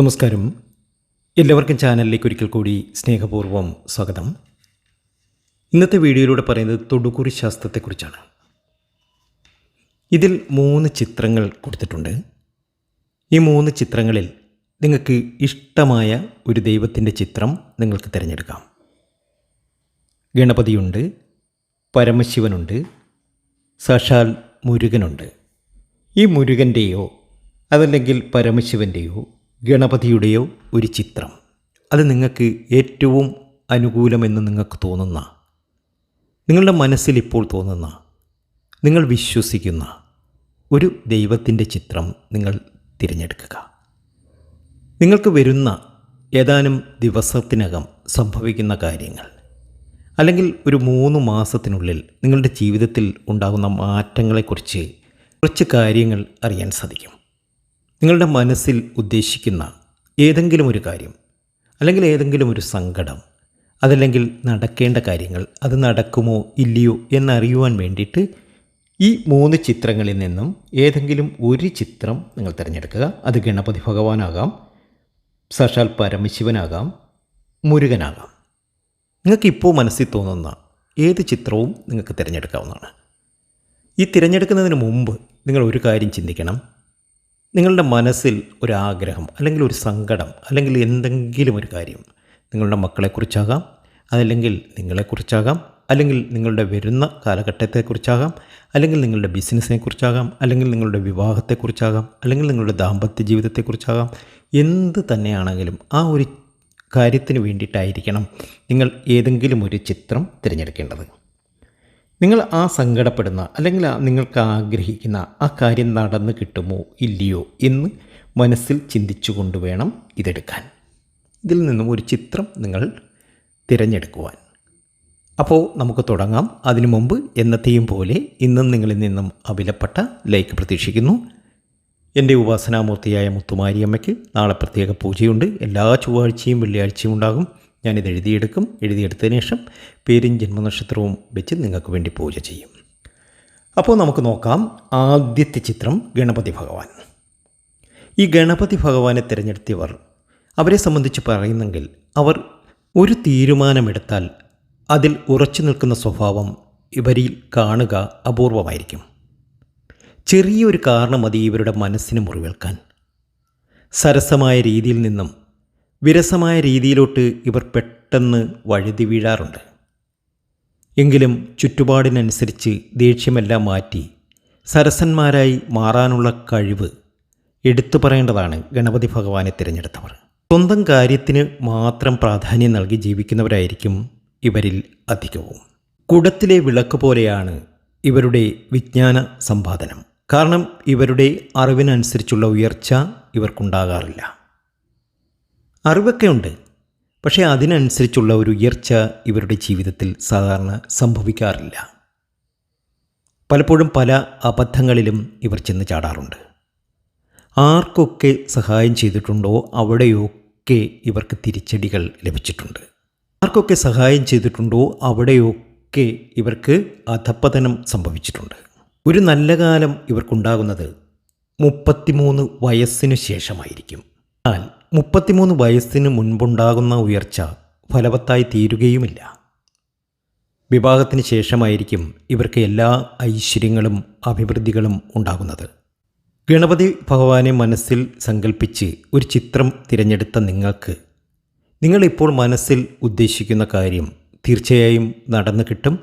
നമസ്കാരം. എല്ലാവർക്കും ചാനലിലേക്ക് ഒരിക്കൽ കൂടി സ്നേഹപൂർവം സ്വാഗതം. ഇന്നത്തെ വീഡിയോയിലൂടെ പറയുന്നത് തൊടുകുറി ശാസ്ത്രത്തെക്കുറിച്ചാണ്. ഇതിൽ മൂന്ന് ചിത്രങ്ങൾ കൊടുത്തിട്ടുണ്ട്. ഈ മൂന്ന് ചിത്രങ്ങളിൽ നിങ്ങൾക്ക് ഇഷ്ടമായ ഒരു ദൈവത്തിന്റെ ചിത്രം നിങ്ങൾക്ക് തിരഞ്ഞെടുക്കാം. ഗണപതിയുണ്ട് പരമശിവനുണ്ട് സാക്ഷാൽ മുരുകനുണ്ട്. ഈ മുരുകന്റെയോ അതല്ലെങ്കിൽ പരമശിവന്റെയോ ഗണപതിയുടെയോ ഒരു ചിത്രം. അത് നിങ്ങൾക്ക് ഏറ്റവും അനുകൂലമെന്ന് നിങ്ങൾക്ക് തോന്നുന്ന നിങ്ങളുടെ മനസ്സിൽ ഇപ്പോൾ തോന്നുന്ന നിങ്ങൾ വിശ്വസിക്കുന്ന ഒരു ദൈവത്തിന്റെ ചിത്രം നിങ്ങൾ തിരഞ്ഞെടുക്കുക. നിങ്ങൾക്ക് വരുന്ന ഏതാനും ദിവസത്തിനകം സംഭവിക്കുന്ന കാര്യങ്ങൾ അല്ലെങ്കിൽ ഒരു മൂന്ന് മാസത്തിനുള്ളിൽ നിങ്ങളുടെ ജീവിതത്തിൽ ഉണ്ടാകുന്ന മാറ്റങ്ങളെക്കുറിച്ച് കുറച്ച് കാര്യങ്ങൾ അറിയാൻ സാധിക്കും. നിങ്ങളുടെ മനസ്സിൽ ഉദ്ദേശിക്കുന്ന ഏതെങ്കിലും ഒരു കാര്യം അല്ലെങ്കിൽ ഏതെങ്കിലും ഒരു സങ്കടം അതല്ലെങ്കിൽ നടക്കേണ്ട കാര്യങ്ങൾ അത് നടക്കുമോ ഇല്ലയോ എന്നറിയുവാൻ വേണ്ടിയിട്ട് ഈ മൂന്ന് ചിത്രങ്ങളിൽ നിന്നും ഏതെങ്കിലും ഒരു ചിത്രം നിങ്ങൾ തിരഞ്ഞെടുക്കുക. അത് ഗണപതി ഭഗവാനാകാം സാക്ഷാൽ പരമശിവനാകാം മുരുകനാകാം. നിങ്ങൾക്കിപ്പോൾ മനസ്സിൽ തോന്നുന്ന ഏത് ചിത്രവും നിങ്ങൾക്ക് തിരഞ്ഞെടുക്കാവുന്നതാണ്. ഈ തിരഞ്ഞെടുക്കുന്നതിന് മുമ്പ് നിങ്ങൾ ഒരു കാര്യം ചിന്തിക്കണം. നിങ്ങളുടെ മനസ്സിൽ ഒരാഗ്രഹം അല്ലെങ്കിൽ ഒരു സങ്കടം അല്ലെങ്കിൽ എന്തെങ്കിലും ഒരു കാര്യം നിങ്ങളുടെ മക്കളെക്കുറിച്ചാകാം അതല്ലെങ്കിൽ നിങ്ങളെക്കുറിച്ചാകാം അല്ലെങ്കിൽ നിങ്ങളുടെ വരുന്ന കാലഘട്ടത്തെക്കുറിച്ചാകാം അല്ലെങ്കിൽ നിങ്ങളുടെ ബിസിനസ്സിനെക്കുറിച്ചാകാം അല്ലെങ്കിൽ നിങ്ങളുടെ വിവാഹത്തെക്കുറിച്ചാകാം അല്ലെങ്കിൽ നിങ്ങളുടെ ദാമ്പത്യ ജീവിതത്തെക്കുറിച്ചാകാം എന്ത് തന്നെയാണെങ്കിലും ആ ഒരു കാര്യത്തിന് വേണ്ടിയിട്ടായിരിക്കണം നിങ്ങൾ ഏതെങ്കിലും ഒരു ചിത്രം തിരഞ്ഞെടുക്കേണ്ടത്. നിങ്ങൾ ആ സങ്കടപ്പെടുന്ന അല്ലെങ്കിൽ നിങ്ങൾക്ക് ആഗ്രഹിക്കുന്ന ആ കാര്യം നടന്നു കിട്ടുമോ ഇല്ലയോ എന്ന് മനസ്സിൽ ചിന്തിച്ചു കൊണ്ടുവേണം ഇതെടുക്കാൻ. ഇതിൽ നിന്നും ഒരു ചിത്രം നിങ്ങൾ തിരഞ്ഞെടുക്കുവാൻ. അപ്പോൾ നമുക്ക് തുടങ്ങാം. അതിനു മുമ്പ് എന്നത്തെയും പോലെ ഇന്നും നിങ്ങളിൽ നിന്നും അവിലപ്പെട്ട ലൈക്ക് പ്രതീക്ഷിക്കുന്നു. എന്റെ ഉപാസനാമൂർത്തിയായ മുത്തുമാരിയമ്മയ്ക്ക് നാളെ പ്രത്യേക പൂജയുണ്ട്. എല്ലാ ചൊവ്വാഴ്ചയും വെള്ളിയാഴ്ചയും ഉണ്ടാകും. ഞാനിത് എഴുതിയെടുക്കും. എഴുതിയെടുത്തതിന് ശേഷം പേരും ജന്മനക്ഷത്രവും വെച്ച് നിങ്ങൾക്ക് വേണ്ടി പൂജ ചെയ്യും. അപ്പോൾ നമുക്ക് നോക്കാം ആദ്യത്തെ ചിത്രം ഗണപതി ഭഗവാൻ. ഈ ഗണപതി ഭഗവാനെ തിരഞ്ഞെടുത്തിയവർ അവരെ സംബന്ധിച്ച് പറയുന്നെങ്കിൽ അവർ ഒരു തീരുമാനമെടുത്താൽ അതിൽ ഉറച്ചു നിൽക്കുന്ന സ്വഭാവം ഇവരിൽ കാണുക അപൂർവമായിരിക്കും. ചെറിയൊരു കാരണം മതി ഇവരുടെ മനസ്സിന് മുറിവേൽക്കാൻ. സരസമായ രീതിയിൽ നിന്നും വിരസമായ രീതിയിലോട്ട് ഇവർ പെട്ടെന്ന് വഴുതി വീഴാറുണ്ട്. എങ്കിലും ചുറ്റുപാടിനനുസരിച്ച് ദേഷ്യമെല്ലാം മാറ്റി സരസന്മാരായി മാറാനുള്ള കഴിവ് എടുത്തു പറയേണ്ടതാണ് ഗണപതി ഭഗവാനെ തിരഞ്ഞെടുത്തവർ. സ്വന്തം കാര്യത്തിന് മാത്രം പ്രാധാന്യം നൽകി ജീവിക്കുന്നവരായിരിക്കും ഇവരിൽ അധികവും. കുടത്തിലെ വിളക്ക് പോലെയാണ് ഇവരുടെ വിജ്ഞാന സമ്പാദനം. കാരണം ഇവരുടെ അറിവിനനുസരിച്ചുള്ള ഉയർച്ച ഇവർക്കുണ്ടാകാറില്ല. അറിവൊക്കെ ഉണ്ട്. പക്ഷേ അതിനനുസരിച്ചുള്ള ഒരു ഉയർച്ച ഇവരുടെ ജീവിതത്തിൽ സാധാരണ സംഭവിക്കാറില്ല. പലപ്പോഴും പല അബദ്ധങ്ങളിലും ഇവർ ചെന്ന് ചാടാറുണ്ട്. ആർക്കൊക്കെ സഹായം ചെയ്തിട്ടുണ്ടോ അവിടെയൊക്കെ ഇവർക്ക് തിരിച്ചടികൾ ലഭിച്ചിട്ടുണ്ട്. ആർക്കൊക്കെ സഹായം ചെയ്തിട്ടുണ്ടോ അവിടെയൊക്കെ ഇവർക്ക് അധപ്പതനം സംഭവിച്ചിട്ടുണ്ട്. ഒരു നല്ല കാലം ഇവർക്കുണ്ടാകുന്നത് മുപ്പത്തിമൂന്ന് വയസ്സിനു ശേഷമായിരിക്കും. എന്നാൽ മുപ്പത്തിമൂന്ന് വയസ്സിന് മുൻപുണ്ടാകുന്ന ഉയർച്ച ഫലവത്തായി തീരുകയുമില്ല. വിവാഹത്തിന് ശേഷമായിരിക്കും ഇവർക്ക് എല്ലാ ഐശ്വര്യങ്ങളും അഭിവൃദ്ധികളും ഉണ്ടാകുന്നത്. ഗണപതി ഭഗവാനെ മനസ്സിൽ സങ്കല്പിച്ച് ഒരു ചിത്രം തിരഞ്ഞെടുത്ത നിങ്ങൾക്ക് നിങ്ങളിപ്പോൾ മനസ്സിൽ ഉദ്ദേശിക്കുന്ന കാര്യം തീർച്ചയായും നടന്നു കിട്ടും.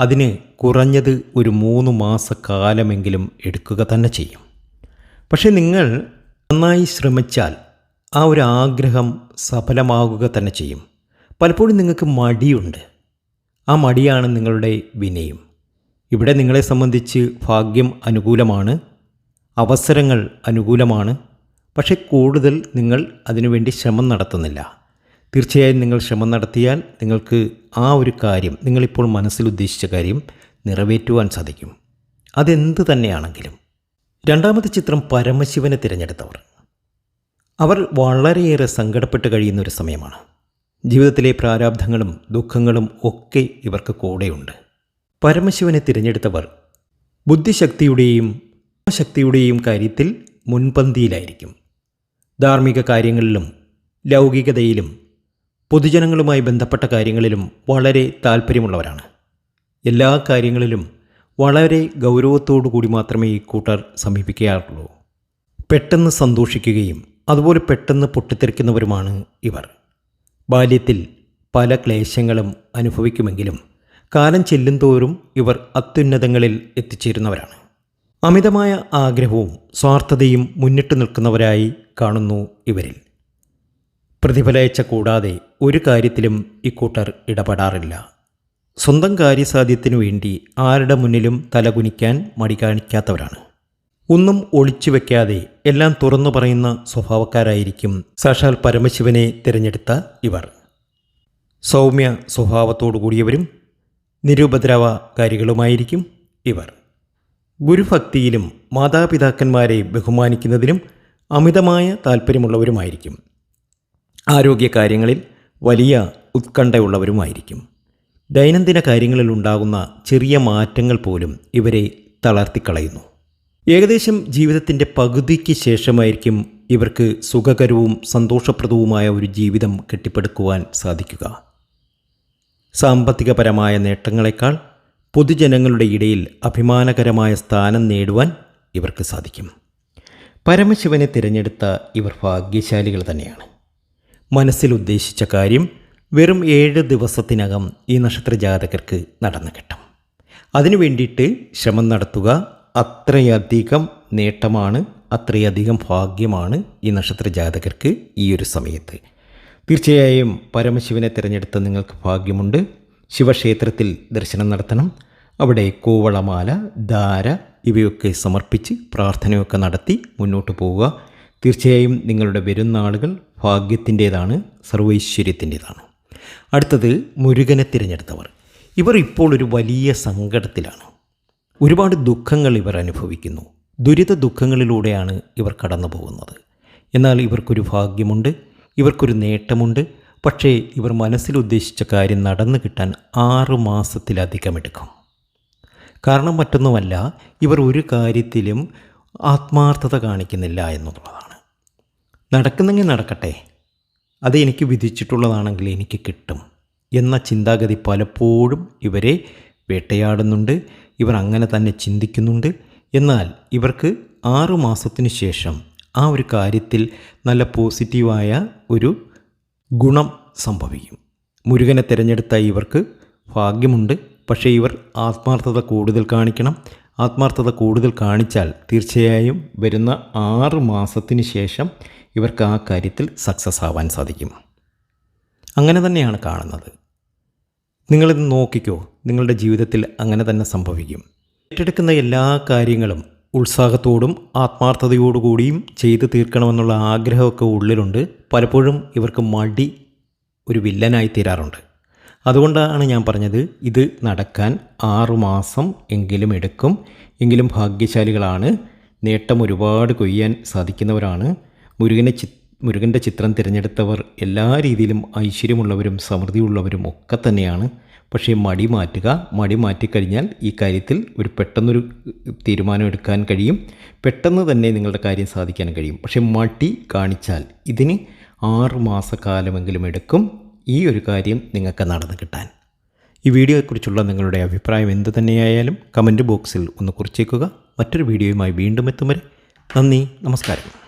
അതിന് കുറഞ്ഞത് ഒരു മൂന്ന് മാസക്കാലമെങ്കിലും എടുക്കുക തന്നെ ചെയ്യും. പക്ഷേ നിങ്ങൾ നന്നായി ശ്രമിച്ചാൽ ആ ഒരു ആഗ്രഹം സഫലമാകുക തന്നെ ചെയ്യും. പലപ്പോഴും നിങ്ങൾക്ക് മടിയുണ്ട്. ആ മടിയാണ് നിങ്ങളുടെ വിനയം. ഇവിടെ നിങ്ങളെ സംബന്ധിച്ച് ഭാഗ്യം അനുകൂലമാണ്. അവസരങ്ങൾ അനുകൂലമാണ്. പക്ഷേ കൂടുതൽ നിങ്ങൾ അതിനുവേണ്ടി ശ്രമം നടത്തുന്നില്ല. തീർച്ചയായും നിങ്ങൾ ശ്രമം നടത്തിയാൽ നിങ്ങൾക്ക് ആ ഒരു കാര്യം നിങ്ങളിപ്പോൾ മനസ്സിൽ ഉദ്ദേശിച്ച കാര്യം നിറവേറ്റുവാൻ സാധിക്കും. അതെന്ത് തന്നെയാണെങ്കിലും. രണ്ടാമത്തെ ചിത്രം പരമശിവനെ തിരഞ്ഞെടുത്തവർ. അവർ വളരെയേറെ സങ്കടപ്പെട്ട് കഴിയുന്ന ഒരു സമയമാണ്. ജീവിതത്തിലെ പ്രാരാബ്ധങ്ങളും ദുഃഖങ്ങളും ഒക്കെ ഇവർക്ക് കൂടെയുണ്ട്. പരമശിവനെ തിരഞ്ഞെടുത്തവർ ബുദ്ധിശക്തിയുടെയും ശക്തിയുടെയും കാര്യത്തിൽ മുൻപന്തിയിലായിരിക്കും. ധാർമ്മിക കാര്യങ്ങളിലും ലൗകികതയിലും പൊതുജനങ്ങളുമായി ബന്ധപ്പെട്ട കാര്യങ്ങളിലും വളരെ താല്പര്യമുള്ളവരാണ് എല്ലാ കാര്യങ്ങളിലും വളരെ ഗൗരവത്തോടു കൂടി മാത്രമേ ഈ കൂട്ടർ സമീപിക്കാറുള്ളൂ. പെട്ടെന്ന് സന്തോഷിക്കുകയും അതുപോലെ പെട്ടെന്ന് പൊട്ടിത്തെറിക്കുന്നവരുമാണ് ഇവർ. ബാല്യത്തിൽ പല ക്ലേശങ്ങളും അനുഭവിക്കുമെങ്കിലും കാലം ചെല്ലുന്തോറും ഇവർ അത്യുന്നതങ്ങളിൽ എത്തിച്ചേരുന്നവരാണ്. അമിതമായ ആഗ്രഹവും സ്വാർത്ഥതയും മുന്നിട്ട് നിൽക്കുന്നവരായി കാണുന്നു ഇവരിൽ. പ്രതിഫലയച്ച കൂടാതെ ഒരു കാര്യത്തിലും ഇക്കൂട്ടർ ഇടപെടാറില്ല. സ്വന്തം കാര്യസാധ്യത്തിനു വേണ്ടി ആരുടെ മുന്നിലും തലകുനിക്കാൻ മടി കാണിക്കാത്തവരാണ് ഒന്നും ഒളിച്ചു വെക്കാതെ എല്ലാം തുറന്നു പറയുന്ന സ്വഭാവക്കാരായിരിക്കും സാക്ഷാൽ പരമശിവനെ തിരഞ്ഞെടുത്ത ഇവർ. സൗമ്യ സ്വഭാവത്തോടു കൂടിയവരും നിരുപദ്രവകാരികളുമായിരിക്കും ഇവർ. ഗുരുഭക്തിയിലും മാതാപിതാക്കന്മാരെ ബഹുമാനിക്കുന്നതിലും അമിതമായ താല്പര്യമുള്ളവരുമായിരിക്കും ആരോഗ്യകാര്യങ്ങളിൽ വലിയ ഉത്കണ്ഠയുള്ളവരുമായിരിക്കും. ദൈനംദിന കാര്യങ്ങളിൽ ഉണ്ടാകുന്ന ചെറിയ മാറ്റങ്ങൾ പോലും ഇവരെ തളർത്തിക്കളയുന്നു. ഏകദേശം ജീവിതത്തിന്റെ പകുതിക്ക് ശേഷമായിരിക്കും ഇവർക്ക് സുഖകരവും സന്തോഷപ്രദവുമായ ഒരു ജീവിതം കെട്ടിപ്പടുക്കുവാൻ സാധിക്കുക. സാമ്പത്തികപരമായ നേട്ടങ്ങളെക്കാൾ പൊതുജനങ്ങളുടെ ഇടയിൽ അഭിമാനകരമായ സ്ഥാനം നേടുവാൻ ഇവർക്ക് സാധിക്കും. പരമശിവനെ തിരഞ്ഞെടുത്ത ഇവർ ഭാഗ്യശാലികൾ തന്നെയാണ്. മനസ്സിൽ ഉദ്ദേശിച്ച കാര്യം വെറും ഏഴ് ദിവസത്തിനകം ഈ നക്ഷത്ര ജാതകർക്ക് നടന്നു കിട്ടും അതിനു വേണ്ടിയിട്ട് ശ്രമം നടത്തുക അത്രയധികം നേട്ടമാണ് അത്രയധികം ഭാഗ്യമാണ് ഈ നക്ഷത്ര ജാതകർക്ക് ഈ ഒരു സമയത്ത്. തീർച്ചയായും പരമശിവനെ തിരഞ്ഞെടുത്ത നിങ്ങൾക്ക് ഭാഗ്യമുണ്ട്. ശിവക്ഷേത്രത്തിൽ ദർശനം നടത്തണം. അവിടെ കൂവളമാല ധാര ഇവയൊക്കെ സമർപ്പിച്ച് പ്രാർത്ഥനയൊക്കെ നടത്തി മുന്നോട്ട് പോവുക. തീർച്ചയായും നിങ്ങളുടെ വരും നാളുകൾ ഭാഗ്യത്തിന്റേതാണ് സർവൈശ്വര്യത്തിന്റേതാണ്. അടുത്തത് മുരുകനെ തിരഞ്ഞെടുത്തവർ. ഇവർ ഇപ്പോൾ ഒരു വലിയ സങ്കടത്തിലാണ്. ഒരുപാട് ദുഃഖങ്ങൾ ഇവർ അനുഭവിക്കുന്നു. ദുരിത ദുഃഖങ്ങളിലൂടെയാണ് ഇവർ കടന്നു പോകുന്നത് എന്നാൽ ഇവർക്കൊരു ഭാഗ്യമുണ്ട് ഇവർക്കൊരു നേട്ടമുണ്ട്. പക്ഷേ ഇവർ മനസ്സിൽ ഉദ്ദേശിച്ച കാര്യം നടന്നു കിട്ടാൻ ആറ് മാസത്തിലധികം എടുക്കും. കാരണം മറ്റൊന്നുമല്ല ഇവർ ഒരു കാര്യത്തിലും ആത്മാർത്ഥത കാണിക്കുന്നില്ല എന്നുള്ളതാണ്. നടക്കുന്നെങ്കിൽ നടക്കട്ടെ. അത് എനിക്ക് വിധിച്ചിട്ടുള്ളതാണെങ്കിൽ എനിക്ക് കിട്ടും. എന്ന ചിന്താഗതി പലപ്പോഴും ഇവരെ വേട്ടയാടുന്നുണ്ട്. ഇവർ അങ്ങനെ തന്നെ ചിന്തിക്കുന്നുണ്ട്. എന്നാൽ ഇവർക്ക് ആറു മാസത്തിന് ശേഷം ആ ഒരു കാര്യത്തിൽ നല്ല പോസിറ്റീവായ ഒരു ഗുണം സംഭവിക്കും. മുരുകനെ തിരഞ്ഞെടുത്ത ഇവർക്ക് ഭാഗ്യമുണ്ട്. പക്ഷേ ഇവർ ആത്മാർത്ഥത കൂടുതൽ കാണിക്കണം. ആത്മാർത്ഥത കൂടുതൽ കാണിച്ചാൽ തീർച്ചയായും വരുന്ന ആറ് മാസത്തിന് ശേഷം ഇവർക്ക് ആ കാര്യത്തിൽ സക്സസ് ആവാൻ സാധിക്കും. അങ്ങനെ തന്നെയാണ് കാണുന്നത്. നിങ്ങളിത് നോക്കിക്കോ. നിങ്ങളുടെ ജീവിതത്തിൽ അങ്ങനെ തന്നെ സംഭവിക്കും. ഏറ്റെടുക്കുന്ന എല്ലാ കാര്യങ്ങളും ഉത്സാഹത്തോടും ആത്മാർത്ഥതയോടുകൂടിയും ചെയ്തു തീർക്കണമെന്നുള്ള ആഗ്രഹമൊക്കെ ഉള്ളിലുണ്ട്. പലപ്പോഴും ഇവർക്ക് മടി ഒരു വില്ലനായി തീരാറുണ്ട്. അതുകൊണ്ടാണ് ഞാൻ പറഞ്ഞത് ഇത് നടക്കാൻ ആറുമാസം എങ്കിലും എടുക്കും. എങ്കിലും ഭാഗ്യശാലികളാണ്. നേട്ടം ഒരുപാട് കൊയ്യാൻ സാധിക്കുന്നവരാണ്. മുരുകനെ ചി മുരുകന്റെ ചിത്രം തിരഞ്ഞെടുത്തവർ എല്ലാ രീതിയിലും ഐശ്വര്യമുള്ളവരും സമൃദ്ധിയുള്ളവരും ഒക്കെ തന്നെയാണ്. പക്ഷേ മടി മാറ്റുക മടി മാറ്റിക്കഴിഞ്ഞാൽ ഈ കാര്യത്തിൽ ഒരു പെട്ടെന്നൊരു തീരുമാനം എടുക്കാൻ കഴിയും. പെട്ടെന്ന് തന്നെ നിങ്ങളുടെ കാര്യം സാധിക്കാൻ കഴിയും. പക്ഷേ മടി കാണിച്ചാൽ ഇതിന് ആറ് മാസക്കാലമെങ്കിലും എടുക്കും ഈ ഒരു കാര്യം നിങ്ങൾക്ക് നടന്നു കിട്ടാൻ. ഈ വീഡിയോയെക്കുറിച്ചുള്ള നിങ്ങളുടെ അഭിപ്രായം എന്തു തന്നെയായാലും കമന്റ് ബോക്സിൽ ഒന്ന് കുറിച്ചേക്കുക. മറ്റൊരു വീഡിയോയുമായി വീണ്ടും എത്തും വരെ നന്ദി നമസ്കാരം.